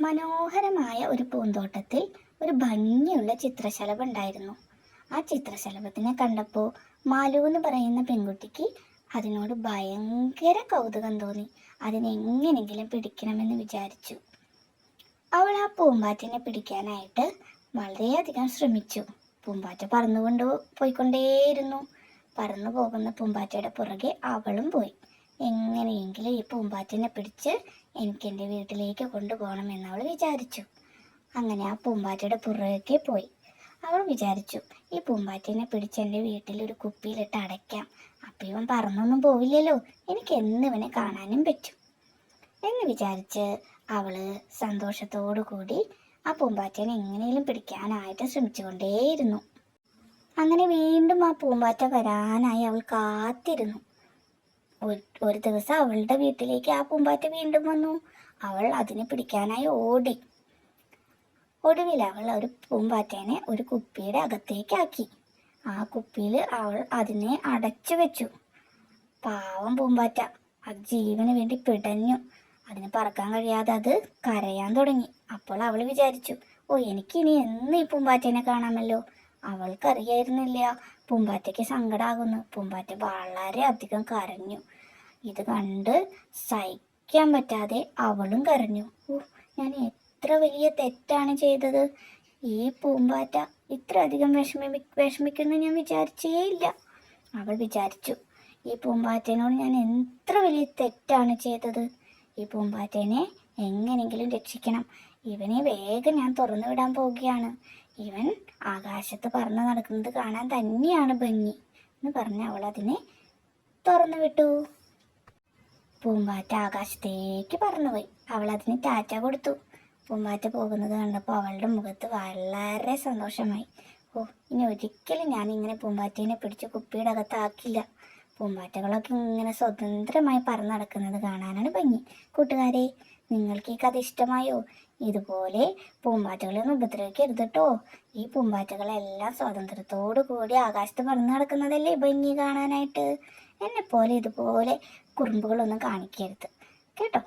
മനോഹരമായ ഒരു പൂന്തോട്ടത്തിൽ ഒരു ഭംഗിയുള്ള ചിത്രശലഭം ഉണ്ടായിരുന്നു ആ ചിത്രശലഭത്തിനെ കണ്ടപ്പോൾ മാലു എന്ന് പറയുന്ന പെൺകുട്ടിക്ക് അതിനോട് ഭയങ്കര കൗതുകം തോന്നി. അതിനെങ്ങനെങ്കിലും പിടിക്കണമെന്ന് വിചാരിച്ചു. അവൾ ആ പൂമ്പാറ്റിനെ പിടിക്കാനായിട്ട് വളരെയധികം ശ്രമിച്ചു. പൂമ്പാറ്റ പറന്നുകൊണ്ട് പോയിക്കൊണ്ടേയിരുന്നു. പറന്നു പോകുന്ന പൂമ്പാറ്റയുടെ പുറകെ അവളും പോയി. എങ്ങനെയെങ്കിലും ഈ പൂമ്പാറ്റിനെ പിടിച്ച് എനിക്ക് എന്റെ വീട്ടിലേക്ക് കൊണ്ടുപോകണമെന്ന് അവൾ വിചാരിച്ചു. അങ്ങനെ ആ പൂമ്പാറ്റയുടെ പുറകെ പോയി. അവൾ വിചാരിച്ചു ഈ പൂമ്പാറ്റിനെ പിടിച്ച് എന്റെ വീട്ടിൽ ഒരു കുപ്പിയിലിട്ട് അടയ്ക്കാം. അപ്പം ഇവൻ പറന്നൊന്നും പോവില്ലല്ലോ. എനിക്ക് എന്നിവനെ കാണാനും പറ്റും. എന്ന് വിചാരിച്ച് അവൾ സന്തോഷത്തോടു കൂടി ആ പൂമ്പാറ്റനെ എങ്ങനെയും പിടിക്കാനായിട്ട് ശ്രമിച്ചുകൊണ്ടേയിരുന്നു. അങ്ങനെ വീണ്ടും ആ പൂമ്പാറ്റ വരാനായി അവൾ കാത്തിരുന്നു. ഒരു- ദിവസം അവളുടെ വീട്ടിലേക്ക് ആ പൂമ്പാറ്റ വീണ്ടും വന്നു. അവൾ അതിനെ പിടിക്കാനായി ഓടി. ഒടുവിൽ അവൾ ഒരു പൂമ്പാറ്റേനെ ഒരു കുപ്പിയുടെ അകത്തേക്കാക്കി ആ കുപ്പിയിൽ അവൾ അതിനെ അടച്ചു വെച്ചു. പാവം പൂമ്പാറ്റ അത് ജീവന് വേണ്ടി പിടഞ്ഞു. അതിന് പറക്കാൻ കഴിയാതെ അത് കരയാൻ തുടങ്ങി. അപ്പോൾ അവൾ വിചാരിച്ചു ഓ എനിക്കിനി എന്ന് ഈ പൂമ്പാറ്റേനെ കാണാമല്ലോ. അവൾക്കറിയായിരുന്നില്ല പൂമ്പാറ്റയ്ക്ക് സങ്കടമാകുന്നു പൂമ്പാറ്റ വളരെ അധികം കരഞ്ഞു. ഇത് കണ്ട് സഹിക്കാൻ പറ്റാതെ അവളും കരഞ്ഞു. ഞാൻ എത്ര വലിയ തെറ്റാണ് ചെയ്തത്? ഈ പൂമ്പാറ്റ ഇത്ര അധികം വിഷമി വിഷമിക്കുന്നു ഞാൻ വിചാരിച്ചേ ഇല്ല. അവൾ വിചാരിച്ചു ഈ പൂമ്പാറ്റേനോട് ഞാൻ എത്ര വലിയ തെറ്റാണ് ചെയ്തത്? ഈ പൂമ്പാറ്റേനെ എങ്ങനെങ്കിലും രക്ഷിക്കണം. ഇവനെ വേഗം ഞാൻ തുറന്നു വിടാൻ പോവുകയാണ്. ഇവൻ ആകാശത്ത് പറന്ന് നടക്കുന്നത് കാണാൻ തന്നെയാണ് ഭംഗി എന്ന് പറഞ്ഞ് അവൾ അതിനെ തുറന്നു വിട്ടു. പൂമ്പാറ്റ ആകാശത്തേക്ക് പറന്നുപോയി. അവൾ അതിന് ടാറ്റ കൊടുത്തു. പൂമ്പാറ്റ പോകുന്നത് കണ്ടപ്പോൾ അവളുടെ മുഖത്ത് വളരെ സന്തോഷമായി. ഓ ഇനി ഒരിക്കലും ഞാൻ ഇങ്ങനെ പൂമ്പാറ്റേനെ പിടിച്ച് കുപ്പിയുടെ അകത്താക്കില്ല. പൂമ്പാറ്റകളൊക്കെ ഇങ്ങനെ സ്വതന്ത്രമായി പറന്ന് നടക്കുന്നത് കാണാനാണ് ഭംഗി. കൂട്ടുകാരെ നിങ്ങൾക്ക് ഈ കഥ ഇഷ്ടമായോ? ഇതുപോലെ പൂമ്പാറ്റകളൊന്നും ഉപദ്രവിക്കരുത് കേട്ടോ ഈ പൂമ്പാറ്റകളെല്ലാം സ്വാതന്ത്ര്യത്തോടു കൂടി ആകാശത്ത് പറന്ന് നടക്കുന്നതല്ലേ ഭംഗി കാണാനായിട്ട്? എന്നെപ്പോലെ പോലെ ഇതുപോലെ കുറുമ്പുകളൊന്നും കാണിക്കരുത്. കേട്ടോ?